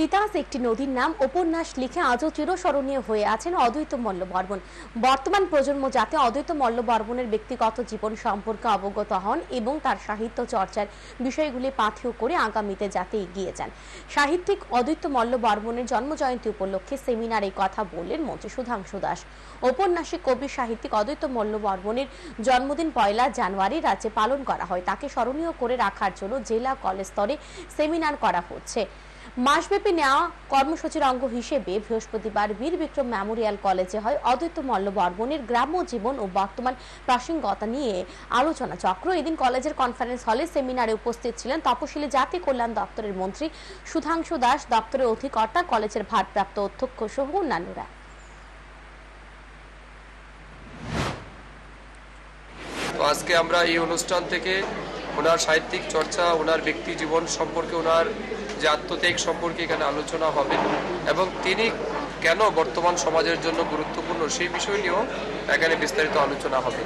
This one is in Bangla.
তিতাস একটি নদীর নাম উপন্যাস লিখে আজও চিরস্মরণীয় হয়ে আছেন অদ্বৈত মল্ল বর্মন। বর্তমান প্রজন্ম যাতে অদ্বৈত মল্ল বর্মনের ব্যক্তিগত জীবন সম্পর্কে অবগত হন এবং তার সাহিত্য চর্চার বিষয়গুলি পাথেয় করে আগামীতে যাতে এগিয়ে যান। সাহিত্যিক অদ্বৈত মল্ল বর্মনের জন্মজয়ন্তী উপলক্ষে সেমিনারে কথা বললেন মন্ত্রী সুধাংশু দাস। ঔপন্যাসিক কবি সাহিত্যিক অদ্বৈত মল্ল বর্মনের জন্মদিন পয়লা জানুয়ারি রাজ্যে পালন করা হয়। তাকে স্মরণীয় করে রাখার জন্য জেলা কলেজ স্তরে সেমিনার করা হচ্ছে। মাসব্যাপী নেওয়া কর্মসূচির অঙ্গ হিসেবে বৃহস্পতিবার বীর বিক্রম মেমোরিয়াল কলেজে হয় অদ্বৈত মল্ল বর্মনের গ্রাম্য জীবন ও বর্তমান প্রাসঙ্গিকতা নিয়ে আলোচনা চক্র। এদিন কলেজের কনফারেন্স হলে সেমিনারে উপস্থিত ছিলেন তপশিলি জাতি কল্যাণ দপ্তরের মন্ত্রী সুধাংশু দাস, দপ্তরের অধিকর্তা, কলেজের ভারপ্রাপ্ত অধ্যক্ষ সহ অন্যান্যরা। আজকে আমরা এই অনুষ্ঠান থেকে ওনার সাহিত্যিক চর্চা, ওনার ব্যক্তি জীবন সম্পর্কে, ওনার যে আত্মত্যাগ সম্পর্কে এখানে আলোচনা হবে এবং তিনি কেন বর্তমান সমাজের জন্য গুরুত্বপূর্ণ সেই বিষয় নিয়েও এখানে বিস্তারিত আলোচনা হবে।